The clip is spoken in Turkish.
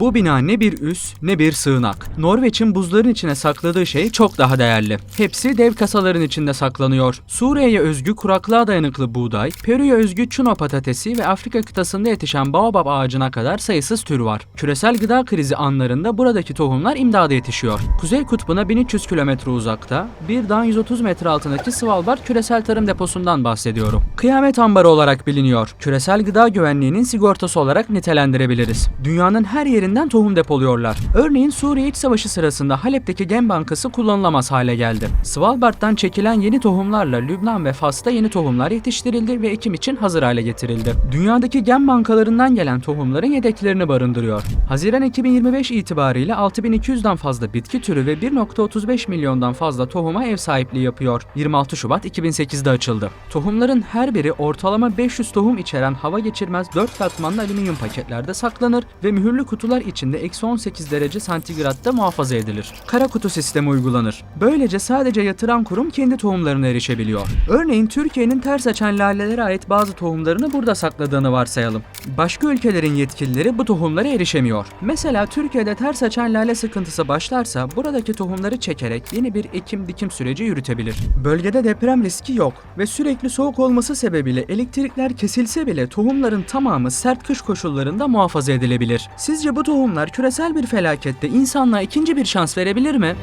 Bu bina ne bir üs ne bir sığınak. Norveç'in buzların içine sakladığı şey çok daha değerli. Hepsi dev kasaların içinde saklanıyor. Suriye'ye özgü kuraklığa dayanıklı buğday, Peru'ya özgü çuno patatesi ve Afrika kıtasında yetişen baobab ağacına kadar sayısız tür var. Küresel gıda krizi anlarında buradaki tohumlar imdada yetişiyor. Kuzey kutbuna 1300 kilometre uzakta, bir dağın 130 metre altındaki Svalbard küresel tarım deposundan bahsediyorum. Kıyamet ambarı olarak biliniyor. Küresel gıda güvenliğinin sigortası olarak nitelendirebiliriz. Dünyanın her yerinden tohum depoluyorlar. Örneğin Suriye İç Savaşı sırasında Halep'teki Gem Bankası kullanılamaz hale geldi. Svalbard'dan çekilen yeni tohumlarla Lübnan ve Fas'ta yeni tohumlar yetiştirildi ve ekim için hazır hale getirildi. Dünyadaki gem bankalarından gelen tohumların yedeklerini barındırıyor. Haziran 2025 itibariyle 6200'den fazla bitki türü ve 1.35 milyondan fazla tohuma ev sahipliği yapıyor. 26 Şubat 2008'de açıldı. Tohumların her biri ortalama 500 tohum içeren hava geçirmez 4 katmanlı alüminyum paketlerde saklanır ve mühürlü kutular içinde eksi 18 derece santigratta muhafaza edilir. Kara kutu sistemi uygulanır. Böylece sadece yatıran kurum kendi tohumlarına erişebiliyor. Örneğin Türkiye'nin ters açan lalelere ait bazı tohumlarını burada sakladığını varsayalım. Başka ülkelerin yetkilileri bu tohumlara erişemiyor. Mesela Türkiye'de ters açan lale sıkıntısı başlarsa buradaki tohumları çekerek yeni bir ekim dikim süreci yürütebilir. Bölgede deprem riski yok ve sürekli soğuk olması sebebiyle elektrikler kesilse bile tohumların tamamı sert kış koşullarında muhafaza edilebilir. Bu tohumlar küresel bir felakette insanlığa ikinci bir şans verebilir mi?